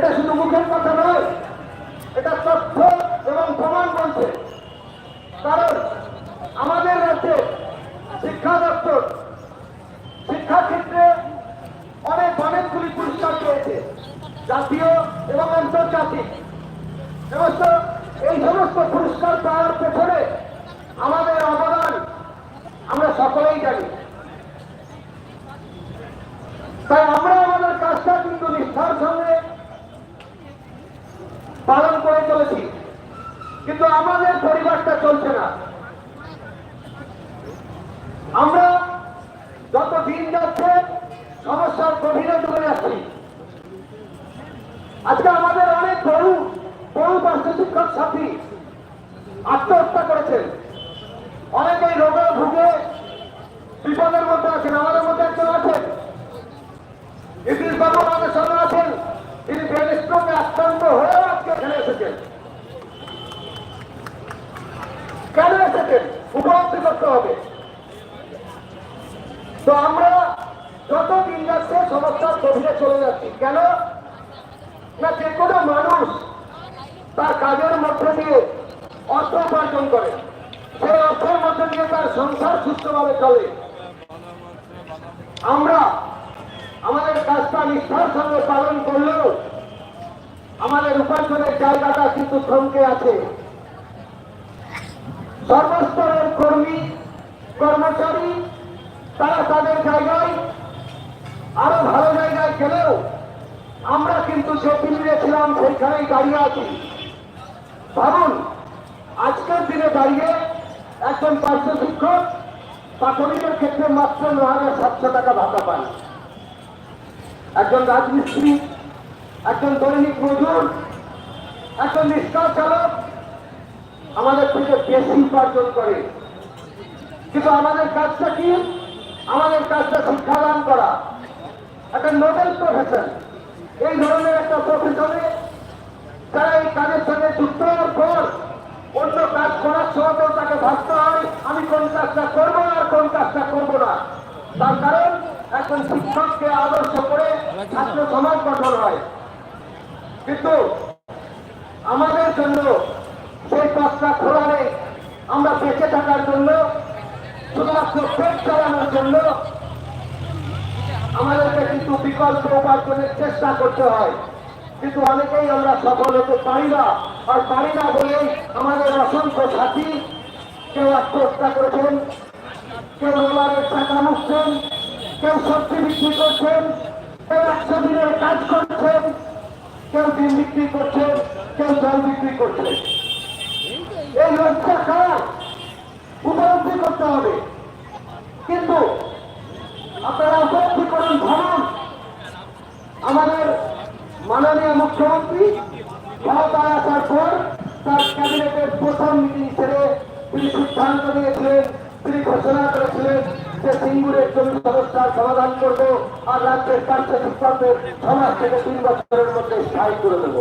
এটা শুধু মুখের কথা নয়, এটা তথ্য এবং প্রমাণ বলছে। কারণ আমাদের রাজ্যে শিক্ষা দপ্তর শিক্ষাক্ষেত্রে অনেক, অনেকগুলি পুরস্কার পেয়েছে, জাতীয় এবং আন্তর্জাতিক। সমস্ত এই সমস্ত পুরস্কার পাওয়ার পেছনে আমাদের অবদান আমরা সকলেই জানি। তাই আমরা আমাদের কাজটা কিন্তু নিষ্ঠার সঙ্গে পালন করে চলেছি। কিন্তু আমাদের পরিবারটা চলছে না। আমরা যত দিন যাচ্ছে সমস্যার গভীরে ডুবে যাচ্ছি। আজকে আমাদের অনেক বহু বহু পার্শ্ব শিক্ষক সাথী আত্মহত্যা করেছেন। অনেকেই রোগে ভুগে বিপদের মধ্যে আছেন, আমাদের মধ্যে একজন আছেন ইদ্রিস বাবু আমাদের সঙ্গে আছেন তিনি ব্রেন স্ট্রোকে আক্রান্ত হয়ে আজকে এখানে এসেছেন কেন এসেছেন উপলব্ধি করতে হবে। তো আমরা যত দিন যাচ্ছে সমস্যার গভীরে চলে যাচ্ছি। কেন? না যে কোনো মানুষ তার কাজের মধ্যে দিয়ে অর্থ উপার্জন করে। সেই অর্থের মধ্যে দিয়ে তার সংসার সুস্থভাবে চলে। আমরা আমাদের কাজটা নিষ্ঠার সঙ্গে পালন করলেও আমাদের উপার্জনের জায়গাটা কিন্তু থমকে আছে। সর্বস্তরের কর্মী, কর্মচারী, তারা তাদের জায়গায়, আরও ভালো জায়গায় গেলেও আমরা কিন্তু যে টিভিতে ছিলাম, সেইখানেই দাঁড়িয়ে আছি। ভাবুন, আজকের দিনে দাঁড়িয়ে একজন পার্শ্ব শিক্ষক প্রাথমিকের ক্ষেত্রে মাত্র ন হাজার সাতশো টাকা ভাতা পান একজন রাজমিস্ত্রি একজন দৈনিক মজুর একজন রিক্সা চালক আমাদের থেকে বেশি উপার্জন করে। কিন্তু আমাদের কাজটা কি? আমাদের কাজটা শিক্ষাদান করা। একটা নোবেল প্রফেশন এই ধরনের একটা প্রফেশনে যারা এই কাজের সঙ্গে যুক্ত হওয়ার পর অন্য কাজ করার সময়তেও তাকে ভাবতে হয়, আমি কোন কাজটা করব আর কোন কাজটা করব না। তার কারণ এখন শিক্ষককে আদর্শ করে ছাত্র সমাজ গঠন হয়। কিন্তু আমাদের জন্য সেই পথটা খোলা নেই আমরা বেঁচে থাকার জন্য, শুধুমাত্র পেট চালানোর জন্য আমাদেরকে কিন্তু বিকল্প উপার্জনের চেষ্টা করতে হয়। কিন্তু অনেকেই আমরা সফল হতে পারি না, আর পারি না বলেই আমাদের অসংখ্য সাথী কেউ আত্মহত্যা করেছেন, কেউ রোলারের টাকা মুখছেন কেউ সবজি বিক্রি করছেন, কেউ একশো দিনের কাজ করছেন। কেউ ডিম বিক্রি করছেন কেউ জল বিক্রি করছেন এই লজ্জা খারাপ উপলব্ধি করতে হবে। কিন্তু আপনারা উপলব্ধি করুন, ভাবুন। আমাদের মাননীয় মুখ্যমন্ত্রী ক্ষমতায় আসার পর তার ক্যাবিনেটের প্রথম মিটিং ছেড়ে তিনি সিদ্ধান্ত নিয়েছিলেন, তিনি ঘোষণা করেছিলেন যে সিঙ্গুরের জমি সমস্যার সমাধান করব আর রাজ্যের শিক্ষকদের সমাজ থেকে তিন বছরের মধ্যে স্থায়ী করে দেব।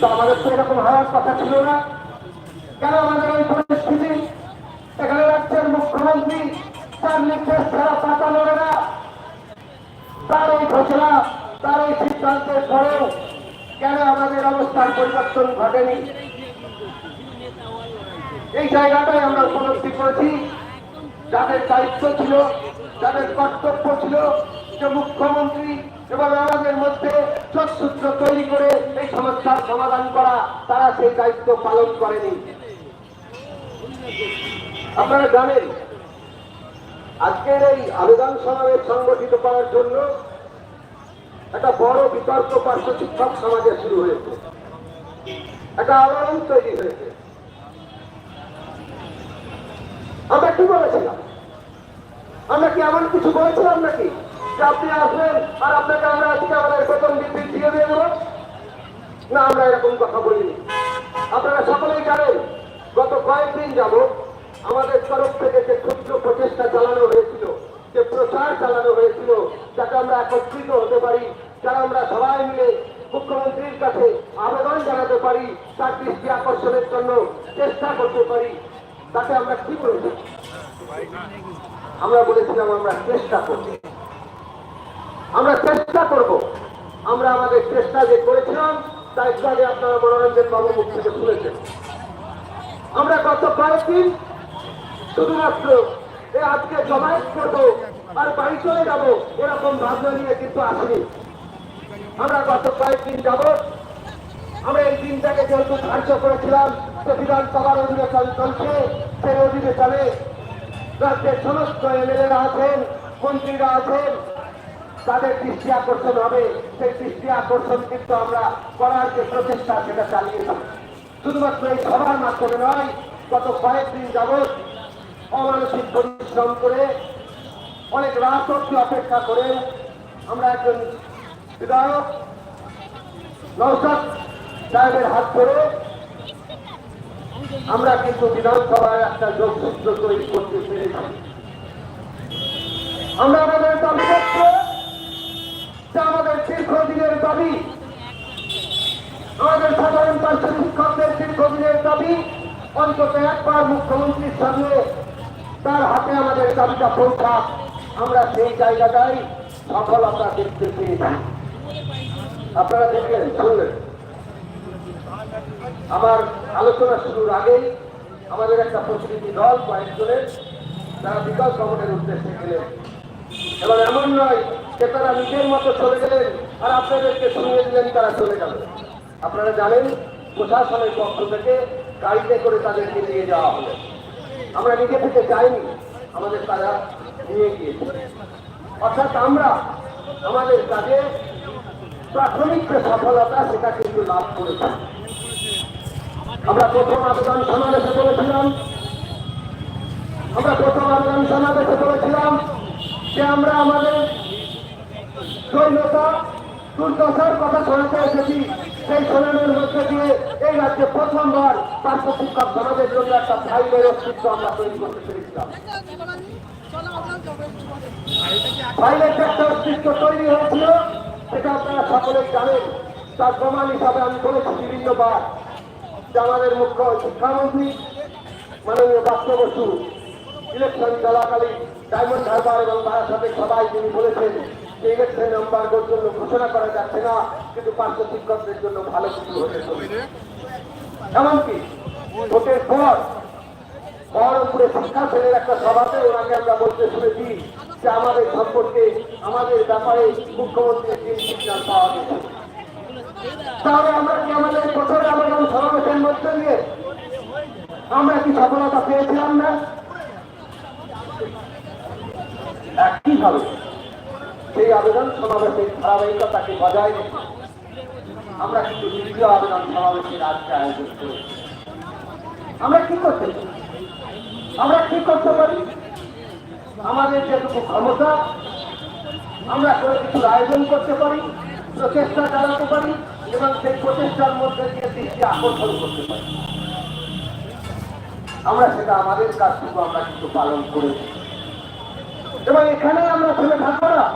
তো আমাদের তো এরকম হওয়ার কথা ছিল না। কেন আমাদের এই পরিস্থিতি? এখানে রাজ্যের মুখ্যমন্ত্রী তার নির্দেশ ছাড়া পাতা লড়ে না। তার এই ঘোষণা, তার এই সিদ্ধান্তের পরেও কেন আমাদের অবস্থার পরিবর্তন ঘটেনি? এই জায়গাটাই আমরা উপলব্ধি করেছি। যাদের দায়িত্ব ছিল, যাদের কর্তব্য ছিল যে মুখ্যমন্ত্রী এবং আমাদের মধ্যে চোখসূত্র তৈরি করে এই সমস্যার সমাধান করা, তারা সেই দায়িত্ব পালন করেনি। আপনারা জানেন, আজকের এই আবেদন সমাবেশ সংগঠিত করার জন্য একটা বড় বিতর্ক পার্শ্ব শিক্ষক সমাজে শুরু হয়েছে। একটা আলোড়ন তৈরি হয়েছে। আমরা কি বলেছিলাম? আমরা কি এমন কিছু বলেছিলাম নাকি? যে আপনি আসবেন আর আপনাকে আমরা আজকে আমাদের বেতন বৃদ্ধি দিয়ে দিয়ে দেবো? না, আমরা এরকম কথা বলিনি। আপনারা সকলেই জানেন, গত কয়েকদিন যাব আমাদের তরফ থেকে যে ক্ষুদ্র প্রচেষ্টা চালানো হয়েছিল, যে প্রচার চালানো হয়েছিল, যাতে আমরা একত্রিত হতে পারি, যারা আমরা সবাই মিলে মুখ্যমন্ত্রীর কাছে আবেদন জানাতে পারি, তার দৃষ্টি আকর্ষণের জন্য চেষ্টা করতে পারি তাতে আমরা কি বলেছি আমরা বলেছিলাম, আমরা চেষ্টা করব আমরা চেষ্টা করব। আমরা আমাদের চেষ্টা যে করেছিলাম তাই আগে আপনারা মনোরঞ্জন বাবু মুখ থেকে শুনেছেন। আমরা গত কয়েকদিন শুধুমাত্র আজকে জমায়েত করব আর বাড়ি চলে যাব এরকম ভাবনা নিয়ে কিন্তু আসিনি। আমরা গত কয়েকদিন যাব আমরা এই দিনটাকে যেহেতু ধার্য করেছিলাম যে বিধানসভার অধিবেশন চলছে। সেই অধিবেশনে রাজ্যের সমস্ত এমএলএরা আছেন, মন্ত্রীরা আছেন। তাদের দৃষ্টি আকর্ষণ হবে। সেই দৃষ্টি আকর্ষণ কিন্তু আমরা করার যে প্রচেষ্টা, সেটা চালিয়েছি শুধুমাত্র এই সভার মাধ্যমে নয়, গত কয়েকদিন যাবৎ অমানসিক পরিশ্রম করে, অনেক রাত অব্দি অপেক্ষা করে আমরা একজন বিধায়ক নৌসাদ সাহেবের হাত ধরে আমরা কিন্তু বিধানসভায় একটা যোগসূত্র তৈরি করতে পেরেছি। আমরা আমাদের দাবি করছি আমাদের দীর্ঘদিনের দাবি, আমাদের সাধারণ পার্শ্ব শিক্ষকদের দীর্ঘদিনের দাবি, অন্তত একবার মুখ্যমন্ত্রীর সামনে তার হাতে আমাদের দাবিটা পৌঁছা, আমরা সেই জায়গাটাই সফলতা দেখতে পেয়েছি। আপনারা দেখলেন, শুনলেন? আমার আলোচনা শুরুর আগেই আমাদের একটা প্রতিনিধি দল, কয়েকজনের, তারা বিকাশ ভবনের উদ্দেশ্যে গেলেন এবার এমন নয় যে তারা নিজের মতো চলে গেলেন আর আপনাদেরকে শুনিয়ে দিলেন তারা চলে গেল। আপনারা জানেন, প্রশাসনের পক্ষ থেকে গাড়িতে করে তাদেরকে নিয়ে যাওয়া হলো। আমরা নিজে থেকে যাইনি, আমাদের তারা নিয়ে গিয়েছে। অর্থাৎ আমরা আমাদের কাজে প্রাথমিক যে সফলতা, সেটা কিন্তু লাভ করেছি। আমরা প্রথম আবেদন সমাবেশে বলেছিলাম আমরা প্রথম আবেদন সমাবেশে বলেছিলাম যে আমরা আমাদের দৈন্যতা দুর্দশার কথা শোনাতে এসেছি। সেই শোনানোর মধ্যে দিয়ে এই রাজ্যে প্রথমবার পার্শ্ব শিক্ষক সমাজের জন্য একটা ফাইলের অস্তিত্ব আমরা তৈরি করতে পেরেছিলাম। ফাইলের হয়েছিল, সেটা আপনারা জানেন। তার প্রমাণ হিসাবে আমি বলেছি বিভিন্নবার যে আমাদের মুখ্য শিক্ষামন্ত্রী, মাননীয় বাস্তব বসু ইলেকশন চলাকালীন ডায়মন্ড হারবার এবং বারাসাতের সবাই তিনি বলেছেন যে ইলেকশন নাম্বারের জন্য ঘোষণা করা যাচ্ছে না, কিন্তু পার্শ্ব শিক্ষকদের জন্য ভালো কিছু হতে এমনকি ভোটের পর বহরমপুরে শিক্ষা সেলের একটা সভাতে ওনাকে আমরা বলতে শুনেছি যে আমাদের সম্পর্কে, আমাদের ব্যাপারে মুখ্যমন্ত্রীর তিন সিগন্যাল পাওয়া গেছে। তাহলে আমরা কি আমাদের প্রথম আবেদন সমাবেশের মধ্যে দিয়ে আমরা কি সফলতা পেয়েছিলাম না? একইভাবে সেই আবেদন সমাবেশের ধারাবাহিকতাকে বজায় রেখে আমরা কিন্তু দ্বিতীয় আবেদন সমাবেশের আজকে আয়োজন করেছি। আমরা কি করতে? আমরা কি করতে পারি? আমাদের যেটুকু ক্ষমতা, আমরা কোনো কিছুর আয়োজন করতে পারি, প্রচেষ্টা চালাতে পারি এবং সেই প্রচেষ্টার মধ্যে দিয়ে দৃষ্টি আকর্ষণ করতে পারি। আমরা সেটা আমাদের কাজটুকু আমরা কিন্তু পালন করেছি এবং এখানে আমরা ছেলে থাকব না,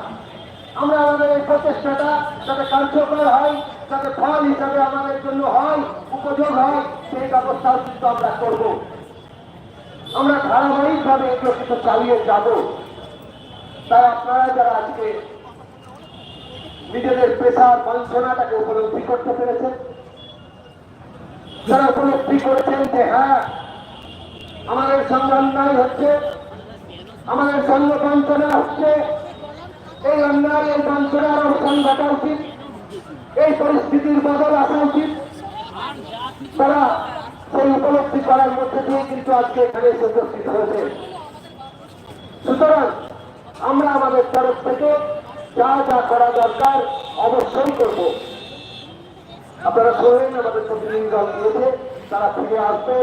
আমরা আমাদের এই প্রচেষ্টাটা যাতে কার্যকর হয়, যাতে ফল হিসাবে আমাদের জন্য হয়, উপযোগ হয়, সেই ব্যবস্থাও কিন্তু আমরা করব। আমরা ধারাবাহিকভাবে এগুলো কিন্তু চালিয়ে যাব। তাই আপনারা যারা আজকে নিজেদের পেশার বঞ্চনাটাকে উপলব্ধি করতে পেরেছেন। যারা উপলব্ধি করেছেন যে হ্যাঁ আমাদের সঙ্গে অন্যায় হচ্ছে, আমাদের সঙ্গে বঞ্চনা হচ্ছে, এই অন্যায় এই বঞ্চনার অবসান ঘটা উচিত, এই পরিস্থিতির বদল আসা উচিত। তারা সেই উপলব্ধি করার মধ্যে দিয়ে কিন্তু আজকে এখানে এসে উপস্থিত হয়েছে। সুতরাং আমরা আমাদের তরফ থেকে যা যা করা দরকার অবশ্যই করব। আপনারা শোনেন আমাদের প্রতিনিধি দল দিয়েছে তারা ফিরে আসবে।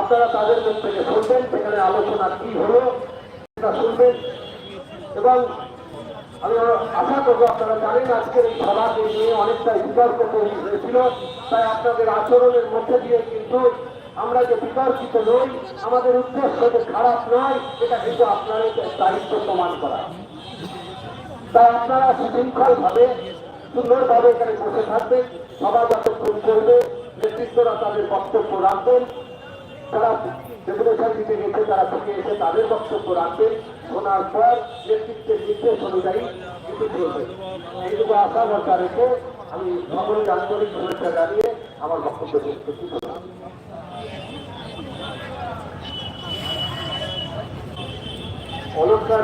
আপনারা তাদের মুখ থেকে শুনবেন, সেখানে আলোচনা কি হলো সেটা শুনবেন। এবং আমি আশা করব আপনারা জানেন, আজকের এই সভাকে নিয়ে অনেকটা বিতর্ক তৈরি হয়েছিল। তাই আপনাদের আচরণের মধ্যে দিয়ে কিন্তু আমরা যে বিতর্কিত নই, আমাদের উদ্দেশ্য যে খারাপ নয়, এটা কিন্তু আপনাদের দায়িত্ব প্রমাণ করা। তা আপনারা সুশৃঙ্খলভাবে সুন্দরভাবে এখানে বসে থাকবেন সভা যাতে করবে, নেতৃত্বরা তাদের বক্তব্য রাখবেন, তারা ডেপুটেশন দিতে গেছে, তারা থেকে এসে তাদের বক্তব্য রাখবেন, শোনার পর নেতৃত্বের নির্দেশ অনুযায়ী কিছু চলবে এইটুকু আশা ভরসা রেখে আমি সকলের আন্তরিক শুভেচ্ছা জানিয়ে আমার বক্তব্য নিষ্পত্তি করলাম অলঙ্কার